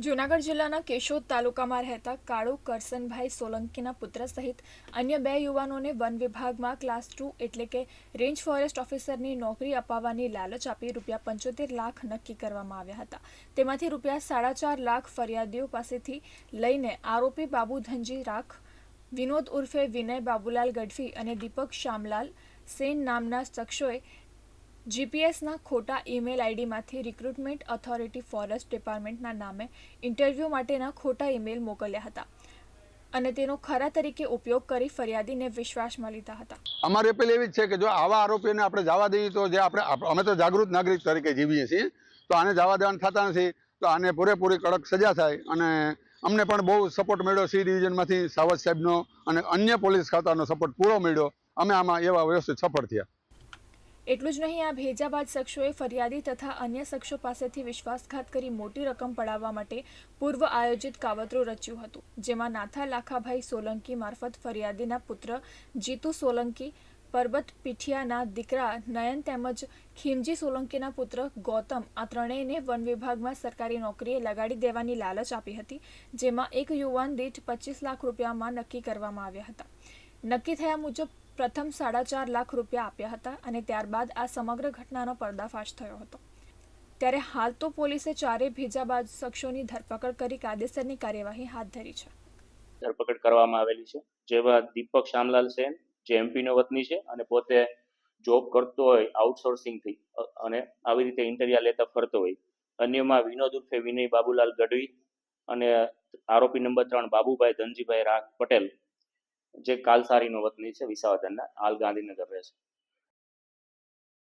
જૂનાગઢ જિલ્લાના કેશોદ તાલુકામાં રહેતા કાળુ કરસનભાઈ સોલંકીના પુત્ર સહિત અન્ય બે યુવાનોને વન વિભાગમાં ક્લાસ ટુ એટલે કે રેન્જ ફોરેસ્ટ ઓફિસરની નોકરી અપાવવાની લાલચ આપી રૂપિયા પંચોતેર લાખ નક્કી કરવામાં આવ્યા હતા. તેમાંથી રૂપિયા સાડા ચાર લાખ ફરિયાદીઓ પાસેથી લઈને આરોપી બાબુ ધનજી રાખ, વિનોદ ઉર્ફે વિનય બાબુલાલ ગઢવી અને દીપક શ્યામલાલ સેન નામના શખ્સોએ જીપીએસના ખોટા ઈમેલ આઈડીમાંથી રિક્રુટમેન્ટ ઓથોરિટી ફોરેસ્ટ ડિપાર્ટમેન્ટના નામે ઇન્ટરવ્યૂ માટેના ખોટા ઈમેલ મોકલ્યા હતા અને તેનો ખરા તરીકે ઉપયોગ કરી ફરિયાદીને વિશ્વાસમાં લીધા હતા. અમારી અપીલ એવી જ છે કે જો આવા આરોપીઓને આપણે જવા દઈએ તો જે આપણે અમે તો જાગૃત નાગરિક તરીકે જીવીએ છીએ, તો આને જવા દેવાનું થતા નથી, તો આને પૂરેપૂરી કડક સજા થાય અને અમને પણ બહુ સપોર્ટ મળ્યો સી ડિવિઝનમાંથી સાવજ સાહેબનો અને અન્ય પોલીસ ખાતાનો સપોર્ટ પૂરો મળ્યો. અમે આમાં એવા વ્યવસ્થિત સફળ થયા. એટલું જ નહીં, આ ભેજા બાદ શખ્સોએ ફરિયાદી તથા અન્ય શખ્સો પાસેથી વિશ્વાસઘાત કરી મોટી રકમ પડાવવા માટે પૂર્વ આયોજિત કાવતરું રચ્યું હતું, જેમાં નાથા લાખાભાઈ સોલંકી મારફત ફરિયાદીના પુત્ર જીતુ સોલંકી, પરબત પીઠિયાના દીકરા નયન તેમજ ખીમજી સોલંકીના પુત્ર ગૌતમ આ ત્રણેયને વન વિભાગમાં સરકારી નોકરીએ લગાડી દેવાની લાલચ આપી હતી, જેમાં એક યુવાન દીઠ પચીસ લાખ રૂપિયામાં નક્કી કરવામાં આવ્યા હતા. નક્કી થયા મુજબ પ્રથમ સાડા ચાર લાખ રૂપિયા આપ્યા હતા અને ત્યારબાદ આ સમગ્ર ઘટનાનો પર્દાફાશ થયો હતો. ત્યારે હાલ તો પોલીસે ચારેય ભેજાબાદ શખ્સોની ધરપકડ કરી કાયદેસરની કાર્યવાહી હાથ ધરી છે. ધરપકડ કરવામાં આવેલી છે. જેમાં દીપક શામલાલ સેન, જે એમપીનો વતની છે અને પોતે જોબ કરતો હોય આઉટસોર્સિંગથી અને આવી રીતે ઇન્ટરવ્યુ લેતા ફરતો હોય. અન્યમાં વિનોદ ઉર્ફે વિનય બાબુલાલ ગઢવી અને આરોપી નંબર ત્રણ બાબુભાઈ ધનજીભાઈ રાગ પટેલ જે કાલસારીનો વતની છે વિસાવદરના હાલ ગાંધીનગર રહે છે.